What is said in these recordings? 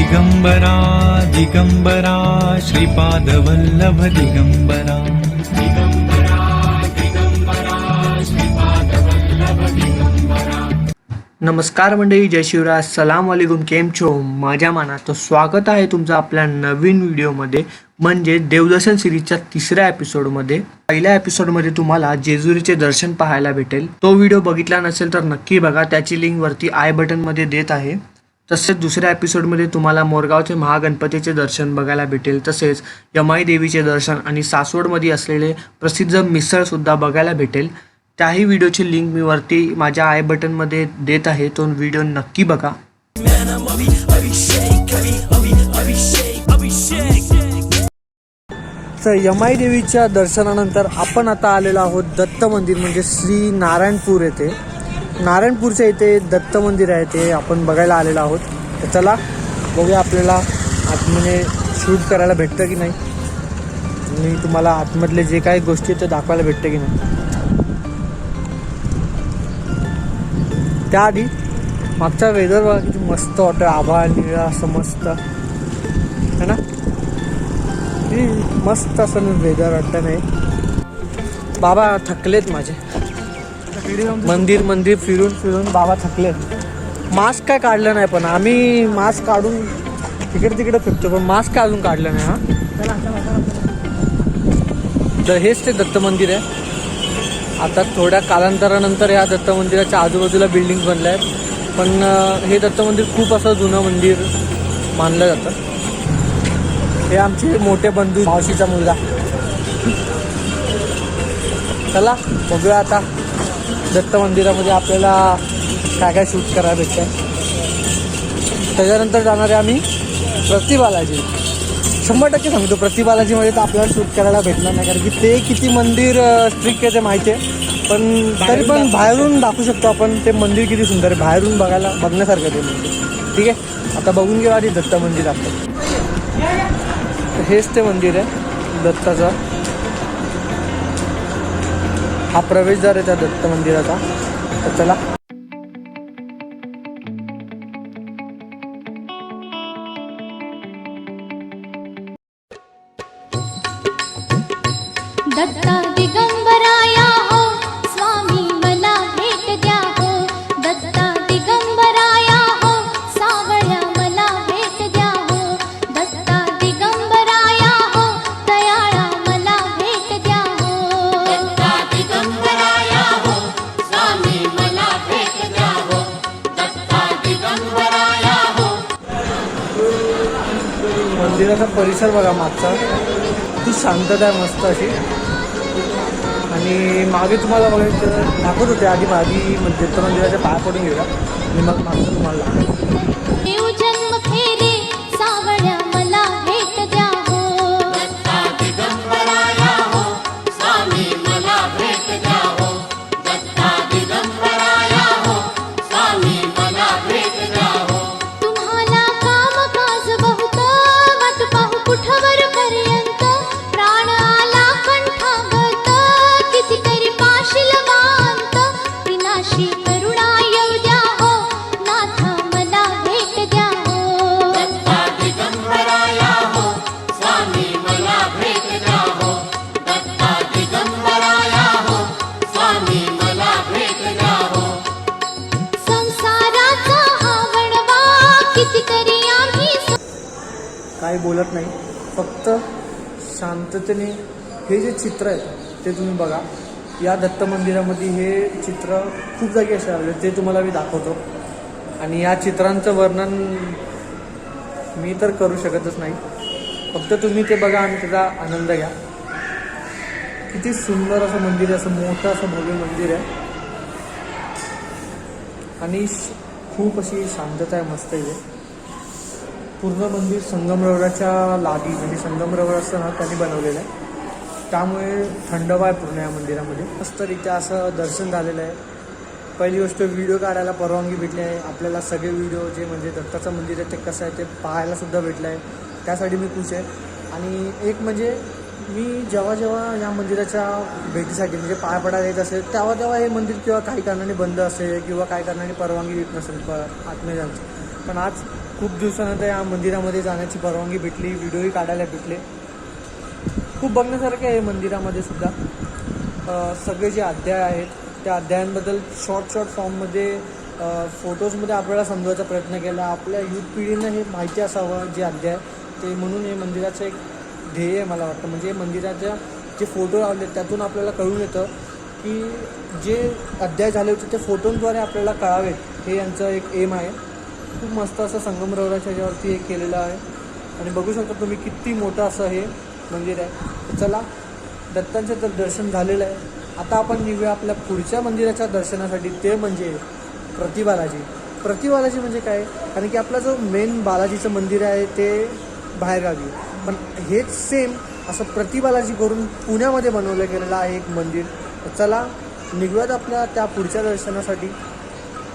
दिगंबरा दिगंबरा श्रीपादवल्लभ दिगंबरा। नमस्कार मंडळी जय शिवराज. सलाम वालेकुम. केम छो? माझ्या मानात स्वागत आहे तुमचं आपल्या नवीन व्हिडिओमध्ये. म्हणजे देवदर्शन सिरीजच्या तिसऱ्या एपिसोडमध्ये. पहिल्या एपिसोडमध्ये तुम्हाला जेजुरीचे दर्शन पाहायला भेटेल. तो व्हिडिओ बघितला नसेल तर नक्की बघा. त्याची लिंक वरती आय बटनमध्ये देत आहे. तसेच दुसऱ्या एपिसोडमध्ये तुम्हाला मोरगावचे महागणपतीचे दर्शन बघायला भेटेल. तसेच यमाई देवीचे दर्शन आणि सासवडमध्ये असलेले प्रसिद्ध मिसळसुद्धा बघायला भेटेल. त्याही व्हिडिओची लिंक मी वरती माझ्या आय बटनमध्ये देत आहे. तो व्हिडिओ नक्की बघा. तर यमाई देवीच्या दर्शनानंतर आपण आता आलेलो आहोत दत्त मंदिर म्हणजे श्री नारायणपूर येथे. नारायणपूरच्या इथे दत्त मंदिर आहे ते आपण बघायला आलेलो आहोत. तर चला बघूया आपल्याला आतमध्ये शूट करायला भेटतं की नाही. आणि तुम्हाला आतमधले जे काही गोष्टी आहेत ते दाखवायला भेटतं की नाही. त्याआधी मागचा वेदर बघा किती मस्त वाटतं आभाळ निळा असं मस्त. है ना? मस्त असं वेदर वाटतं नाही. बाबा थकलेत माझे. मंदिर मंदिर फिरून फिरून बाबा थकले. मास्क काय काढलं नाही पण आम्ही मास्क काढून तिकडे तिकडे फिरतो पण मास्क काय अजून काढलं नाही हा? तर हेच ते दत्त मंदिर आहे. आता थोड्या कालांतरानंतर या दत्त मंदिराच्या आजूबाजूला बिल्डिंग बनल्या आहेत. पण हे दत्त मंदिर खूप असं जुनं मंदिर मानलं जातं. हे आमचे मोठे बंधू मावशीचा मुलगा. चला बघूया आता. दत्त मंदिरामध्ये आपल्याला काय काय शूट करायला भेटतं त्याच्यानंतर जाणार आहे आम्ही प्रतिबालाजी. शंभर टक्के सांगतो प्रतिबालाजीमध्ये तर आपल्याला शूट करायला भेटणार नाही कारण की ते किती मंदिर स्ट्रिक्ट आहे ते माहिती आहे. पण तरी पण बाहेरून दाखवू शकतो आपण ते मंदिर किती सुंदर आहे बाहेरून बघायला बघण्यासारखं ते मंदिर. ठीक आहे? आता बघून घेऊ आधी दत्त मंदिर तर हेच ते मंदिर आहे दत्ताचं. हा प्रवेशद्वार आहे त्या दत्त मंदिराचा. तर चला. दत्ता मंदिराचा परिसर बघा मागचा. ती शांतता आहे मस्त अशी. आणि मागे तुम्हाला बघायचं दाखवत होते आधी मागी मंदिर तर मंदिराच्या पाया पडून घेऊया आणि मग मागचं तुम्हाला दाखवतो. काही बोलत नाही. फक्त शांततेने हे जे चित्र आहे ते तुम्ही बघा. या दत्त मंदिरामध्ये हे चित्र खूप जागी असे आले ते तुम्हाला मी दाखवतो. आणि या चित्रांचं वर्णन मी तर करू शकतच नाही. फक्त तुम्ही ते बघा आणि त्याचा आनंद घ्या. किती सुंदर असं मंदिर आहे असं मोठं असं भव्य मंदिर आहे. आणि खूप अशी शांतता आहे मस्त आहे. पूर्ण मंदिर संगमरवराच्या लागी म्हणजे संगमरवर असतं ना त्यांनी बनवलेलं आहे. त्यामुळे थंडवा आहे पूर्ण या मंदिरामध्ये. मस्तरित्या असं दर्शन झालेलं आहे. पहिली गोष्ट व्हिडिओ काढायला परवानगी भेटली आहे. आपल्याला सगळे व्हिडिओ जे म्हणजे दत्ताचं मंदिर आहे ते कसं आहे ते पाहायलासुद्धा भेटलं आहे. त्यासाठी मी खुश आहे. आणि एक म्हणजे मी जेव्हा जेव्हा या मंदिराच्या भेटीसाठी म्हणजे पाय पडायला येत असेल तेव्हा तेव्हा हे मंदिर किंवा काही कारणाने बंद असेल किंवा काही कारणाने परवानगी देत नसेल प आत्मेयांची पण आज खूप दिवसानंतर या मंदिरामध्ये जाण्याची परवानगी भेटली व्हिडिओही काढायला भेटले. खूप बघण्यासारखे आहे मंदिरामध्ये सुद्धा. सगळे जे अध्याय आहेत त्या अध्यायांबद्दल शॉर्ट शॉर्ट फॉर्ममध्ये फोटोजमध्ये आपल्याला समजवायचा प्रयत्न केला. आपल्या युथ पिढीनं हे माहिती असावं जे अध्याय ते म्हणून हे मंदिराचं एक ध्येय आहे मला वाटतं. म्हणजे मंदिराच्या जे फोटो लावले त्यातून आपल्याला कळून येतं की जे अध्याय झाले होते ते फोटोंद्वारे आपल्याला कळावेत. हे यांचं एक एम आहे. खूप मस्त असं संगमरवराच्या ह्याच्यावरती हे केलेलं आहे. आणि बघू शकता तुम्ही किती मोठं असं हे मंदिर आहे. चला दत्तांचं तर दर्शन झालेलं आहे. आता आपण निघूया आपल्या पुढच्या मंदिराच्या दर्शनासाठी. ते म्हणजे प्रतिबालाजी. प्रतिबालाजी म्हणजे काय? कारण की आपला जो मेन बालाजीचं मंदिर आहे ते बाहेरगावी. पण हेच सेम असं प्रतिबालाजी करून पुण्यामध्ये बनवलं गेलेलं आहे एक मंदिर. तर चला निघूयात आपल्या त्या पुढच्या दर्शनासाठी.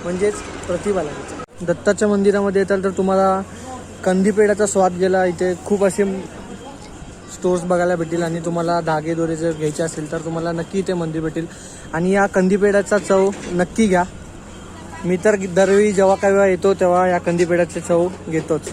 म्हणजेच प्रतिबालाजीचं. दत्ताच्या मंदिरामध्ये येताल तर तुम्हाला कंदीपेड्याचा स्वाद गेला. इथे खूप असे स्टोर्स बघायला भेटेल आणि तुम्हाला धागे दोरे जर घ्यायचे असेल तर तुम्हाला नक्की इथे मंदिर भेटेल आणि या कंदीपेड्याचा चव नक्की घ्या. मी तर दरवेळी जेव्हा काही येतो तेव्हा या कंदीपेड्याची चव घेतोच.